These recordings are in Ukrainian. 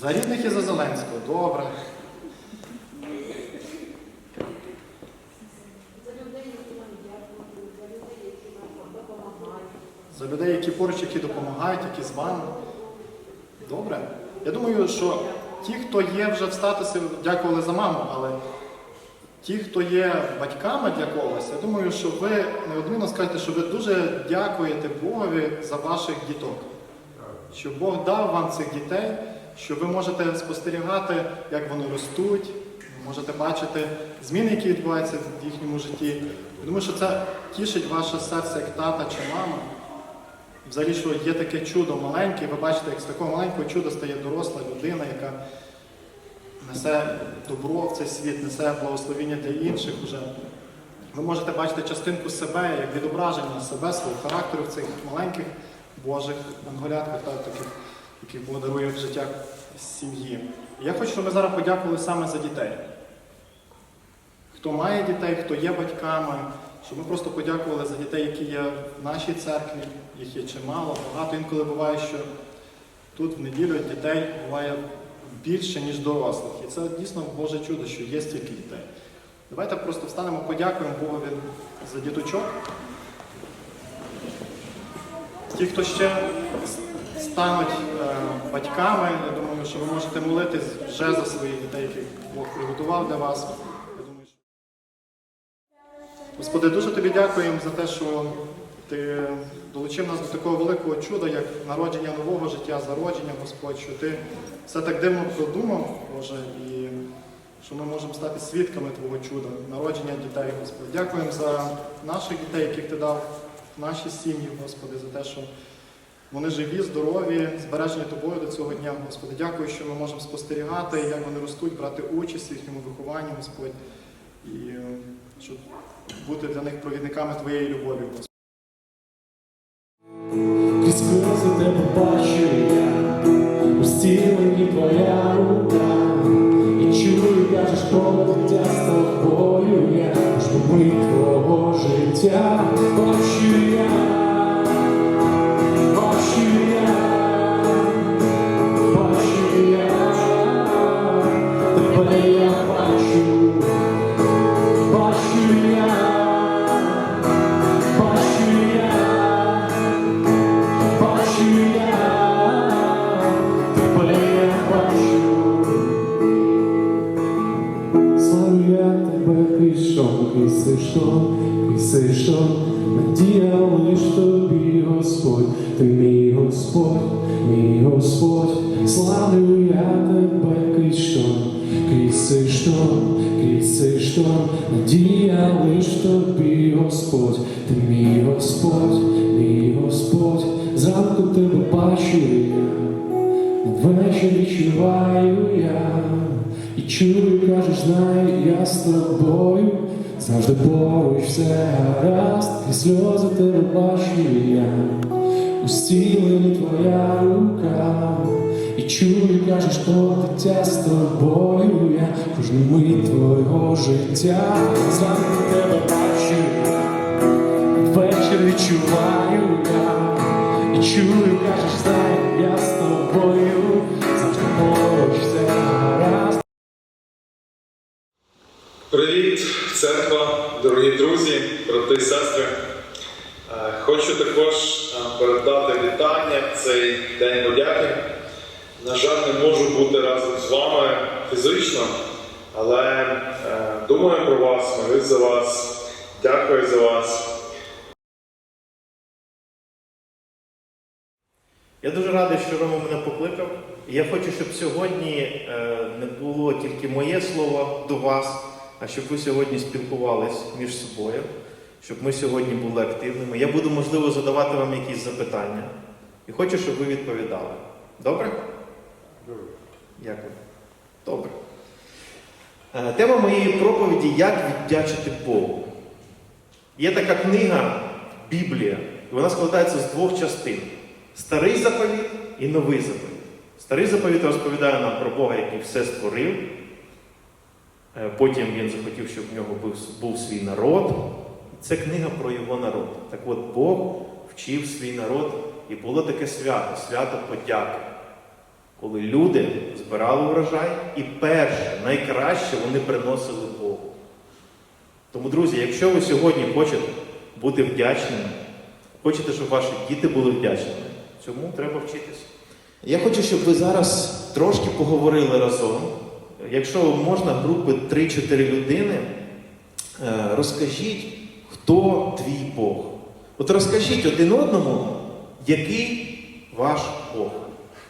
За рідних і за Зеленського. Добре. За людей, які поруч, які допомагають, які з вами. Добре. Я думаю, що ті, хто є вже в статусі, дякували за маму, але ті, хто є батьками для когось, я думаю, що ви неодмінно скажете, що ви дуже дякуєте Богові за ваших діток. Що Бог дав вам цих дітей, що ви можете спостерігати, як вони ростуть, можете бачити зміни, які відбуваються в їхньому житті. Думаю, що це тішить ваше серце як тата чи мама. Взагалі, що є таке чудо маленьке, ви бачите, як з такого маленького чуда стає доросла людина, яка несе добро в цей світ, несе благословіння для інших уже. Ви можете бачити частинку себе, як відображення себе, свого характеру в цих маленьких Божих анголятках, та, таких, яких Бог дарує в життя сім'ї. Я хочу, щоб ми зараз подякували саме за дітей. Хто має дітей, хто є батьками, щоб ми просто подякували за дітей, які є в нашій церкві, їх є чимало, багато. Інколи буває, що тут в неділю дітей буває більше, ніж дорослих. І це дійсно Боже чудо, що є стільки дітей. Давайте просто встанемо, подякуємо Богові за діточок. Ті, хто ще стануть е, батьками, я думаю, що ви можете молитись вже за своїх дітей, яких Бог приготував для вас. Я думаю, що... Господи, дуже тобі дякуємо за те, що ти долучив нас до такого великого чуда, як народження нового життя, зародження, Господь, що ти все так дивно продумав, Боже, і що ми можемо стати свідками Твого чуда, народження дітей, Господи. Дякуємо за наших дітей, яких ти дав наші сім'ї, Господи, за те, що вони живі, здорові, збережені тобою до цього дня, Господи. Дякую, що ми можемо спостерігати, як вони ростуть, брати участь в їхньому вихованні, Господь, і е, щоб бути для них провідниками Твоєї любові, Господи. Сльози тебе бачу я, у стілені твоя рука, і чую, кажеш про дитя з тобою я, жду ми твого життя, що, крізь що, надія лиш тобі, Господь, ти мій Господь, мій Господь, зранку тебе бачу я. Ввечері відчуваю я. І чую, кажеш, знаю, я з тобою, завжди поруч все гаразд, і сльози тебе бачу я, у стілені твоя рука, і чую, кажеш, то дитя з тобою я, кожну мить твого життя, зранку тебе бачу Вечір відчуваю я і чую, кажеш, знаю, я з тобою, завжди поруч все гаразд. Привіт, церква, дорогі друзі, брати і сестри. Е, Хочу також е, передати вітання в цей день подяки. На жаль, не можу бути разом з вами фізично, але е, думаю про вас, молюсь за вас, дякую за вас. Я дуже радий, що Рома мене покликав. Я хочу, щоб сьогодні не було тільки моє слово до вас, а щоб ви сьогодні спілкувались між собою, щоб ми сьогодні були активними. Я буду, можливо, задавати вам якісь запитання. І хочу, щоб ви відповідали. Добре? Дякую. Добре. Е, Тема моєї проповіді Як віддячити Богу. Є така книга Біблія, і вона складається з двох частин: старий заповіт і новий заповіт. Старий заповіт розповідає нам про Бога, який все створив, Е, Потім він захотів, щоб в нього був свій народ. Це книга про його народ. Так от Бог вчив свій народ, і було таке свято, свято подяки, коли люди збирали урожай і перше, найкраще вони приносили Богу. Тому, друзі, якщо ви сьогодні хочете бути вдячними, хочете, щоб ваші діти були вдячними, цьому треба вчитися. Я хочу, щоб ви зараз трошки поговорили разом. Якщо можна, групи 3-4 людини, е, розкажіть, хто твій Бог. От розкажіть один одному, який ваш Бог.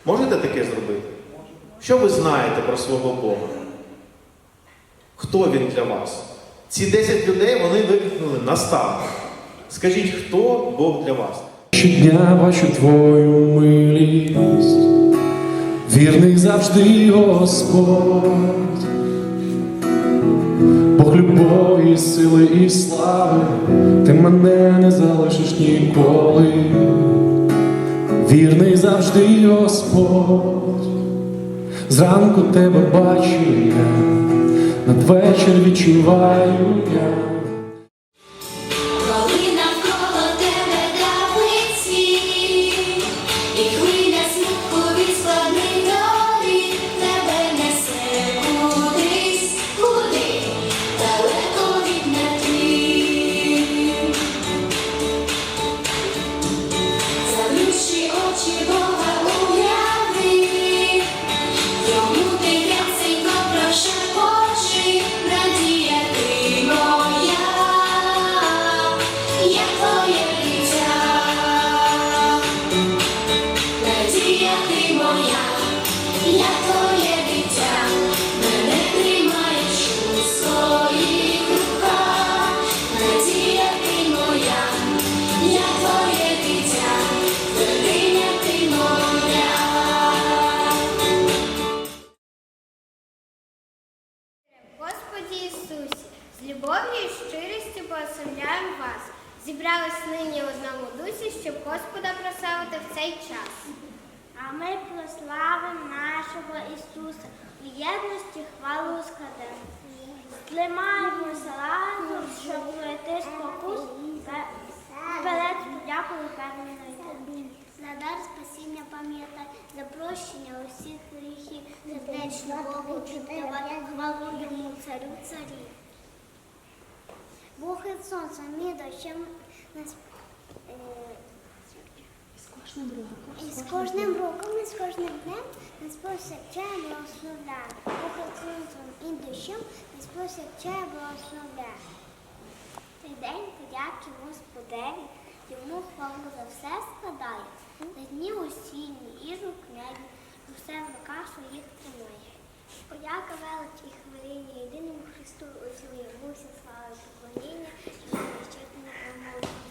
Можете таке зробити? Що ви знаєте про свого Бога? Хто він для вас? Ці 10 людей вони викликнули наставник. Скажіть, хто Бог для вас? Щодня бачу твою милість, вірний завжди Господь, Бог любові, сили і слави, ти мене не залишиш ніколи, вірний завжди Господь, зранку тебе бачу я, надвечір відчуваю я. Ісуса, в єдності хвалу складемо. Стримаємося разом, щоб пройти спокус, перед подякою певною. За дар спасіння пам'ятай, за прощення усіх гріхів, сердечно Богу віддавай, хвалу йому царю царів. Бог і сонце, мій дощем нас і з кожним роком, і з кожним днем нас повсякчає благословляє. Бог сонцем і дощем нас повсякчає благословляє. Цей день подяки Господеві, йому хвалу за все складає. На дні осінні і жукневі, усе в руках своїх тримає. Подяка величі хвилині, єдиному Христу усілі, вуся слава і поклоніння, і нещитні промовці.